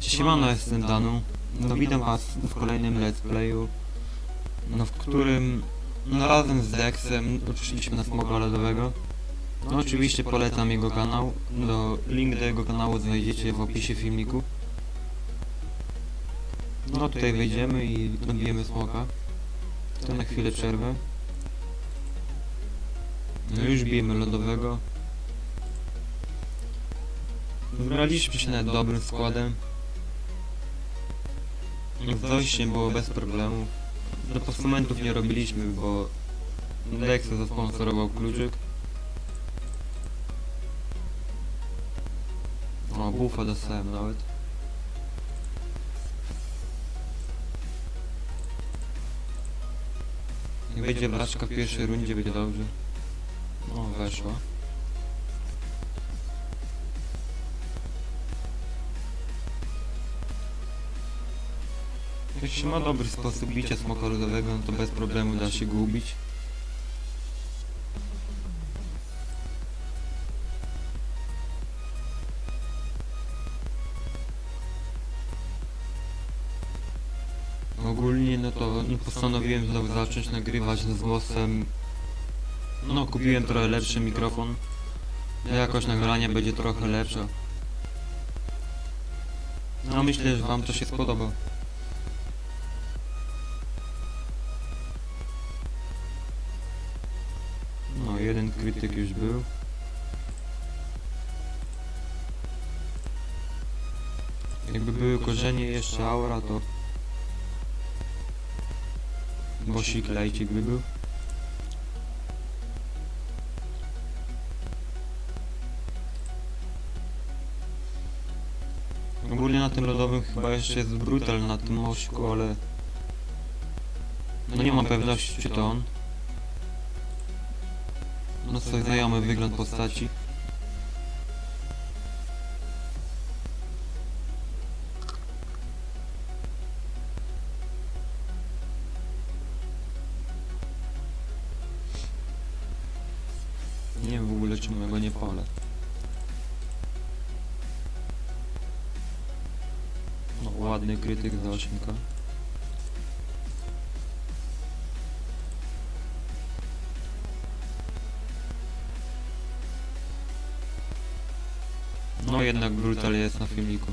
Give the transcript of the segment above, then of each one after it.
Siemano, jestem Danu. No witam was w kolejnym let's playu, no w którym no razem z Dexem uczyliśmy na smoga lodowego. No oczywiście polecam jego kanał, do, link do jego kanału znajdziecie w opisie filmiku. No tutaj wejdziemy i dobijemy smoka. To na chwilę przerwę. No już bijemy lodowego. Wybraliśmy się nawet dobrym składem. Z dojściem było bez problemu. Do postumentów nie robiliśmy, bo Dex zasponsorował kluczyk. O, bufa dostałem nawet. Jak będzie braczka w pierwszej rundzie, będzie dobrze. O, weszła. Jeśli ma dobry sposób bicia smoka lodowego, no to bez problemu da się go ubić. Ogólnie no to no postanowiłem znowu zacząć nagrywać z głosem. No kupiłem trochę lepszy mikrofon. Jakość nagrania będzie trochę lepsza. No myślę, że wam to się spodoba. Jeden krytyk już był. Jakby były korzenie jeszcze aura, to... Bosik lejcik by był. Ogólnie na tym lodowym chyba jeszcze jest brutal na tym ośku, ale... No nie mam pewności, czy to on. No sobie znajomy wygląd postaci. Nie wiem w ogóle czemu ja go nie palę. No ładny krytyk za 8 No jednak brutal jest na filmiku.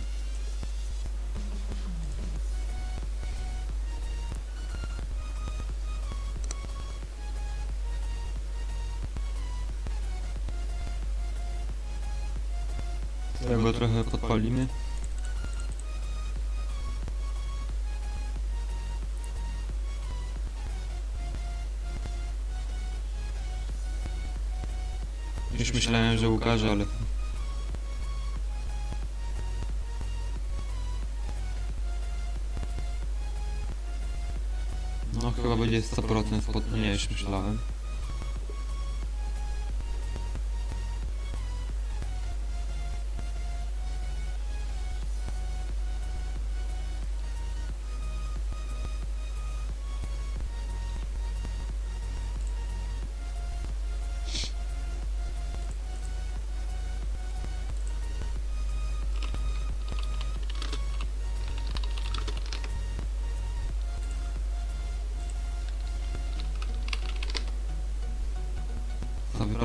Tego trochę podpalimy. Już myślałem, że ukaże, ale No chyba będzie 100% spod... Nie, już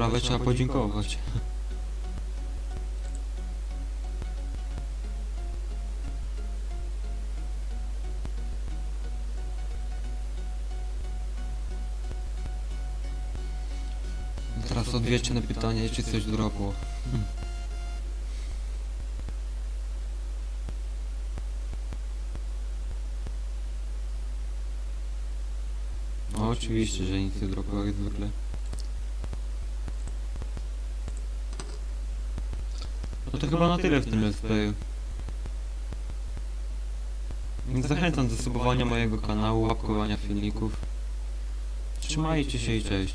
wyprawę trzeba podziękować. Teraz odwiecie na pytanie, czy coś dropło. No oczywiście, że nic nie dropło jak zwykle. No to chyba na tyle w tym let's. Zachęcam do subowania mojego kanału, łapkowania filmików. Trzymajcie się i cześć.